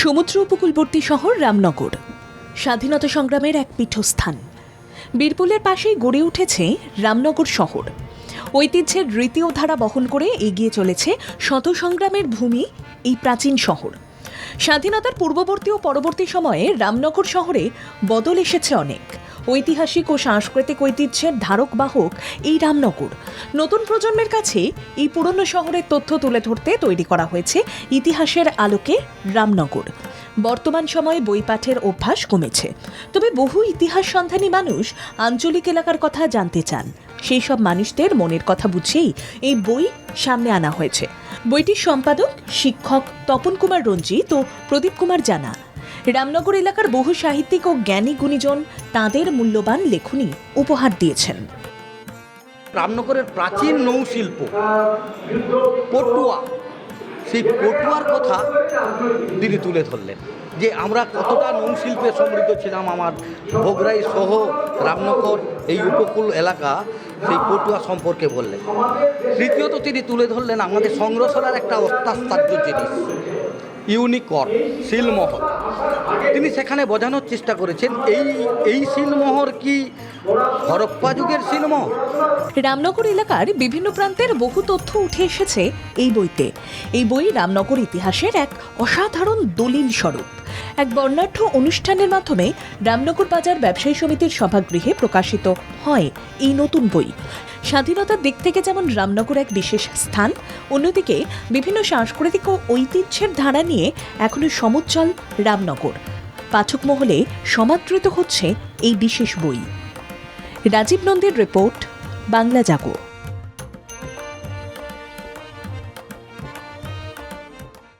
সমুদ্র উপকূলবর্তী শহর রামনগর। স্বাধীনতা সংগ্রামের এক পীঠস্থান। বীরপুলের পাশেই গড়ে উঠেছে রামনগর শহর। ঐতিহ্যের রীতি ও ধারা বহন করে এগিয়ে চলেছে শত সংগ্রামের ভূমি এই প্রাচীন শহর। স্বাধীনতার পূর্ববর্তী ও পরবর্তী সময়ে রামনগর শহরে বদল এসেছে অনেক। ঐতিহাসিক ও সাংস্কৃতিক ঐতিহ্যের ধারক বাহক এই রামনগর। নতুন প্রজন্মের কাছে এই পুরনো শহরের তথ্য তুলে ধরতে তৈরি করা হয়েছে ইতিহাসের আলোকে রামনগর। বর্তমান সময়ে বই পাঠের অভ্যাস কমেছে। তবে বহু ইতিহাস সন্ধানী মানুষ আঞ্চলিক এলাকার কথা জানতে চান। সেই সব মানুষদের মনের কথা বুঝেই এই বই সামনে আনা হয়েছে। বইটির সম্পাদক শিক্ষক তপন কুমার রঞ্জিত ও প্রদীপ কুমার জানা। রামনগর এলাকার বহু সাহিত্যিক ও জ্ঞানী গুণীজন তাঁদের মূল্যবান লেখনী উপহার দিয়েছেন। রামনগরের প্রাচীন নৌশিল্প, পটুয়া। সেই পটুয়ার কথা তিনি তুলে ধরলেন, যে আমরা কতটা নৌশিল্পে সমৃদ্ধ ছিলাম আমার ভোগরাই সহ রামনগর এই উপকূল এলাকা, সেই পটুয়া সম্পর্কে বললেন। তৃতীয়ত তিনি তুলে ধরলেন আমাদের সংগ্রহশালার একটা অত্যাশ্চর্য জিনিস ইউনিকর্ন, শিলমোহর। তিনি সেখানে বোঝানোর চেষ্টা করেছেন, এই এই শিলমোহর কি হরপ্পা যুগের শিলমোহর? রামনগর এলাকার বিভিন্ন প্রান্তের বহু তথ্য উঠে এসেছে এই বইতে। এই বই রামনগর ইতিহাসের এক অসাধারণ দলিল স্বরূপ। এক বর্ণাঢ্য অনুষ্ঠানের মাধ্যমে রামনগর বাজার ব্যবসায়ী সমিতির সভাগৃহে প্রকাশিত হয় এই নতুন বই। স্বাধীনতার দিক থেকে যেমন রামনগর এক বিশেষ স্থান, অন্যদিকে বিভিন্ন সাংস্কৃতিক ও ঐতিহ্যের ধারা নিয়ে এখনও সমুজ্জ্বল রামনগর। পাঠক মহলে সমাদৃত হচ্ছে এই বিশেষ বই। রাজীব নন্দীর রিপোর্ট, বাংলা জাগো।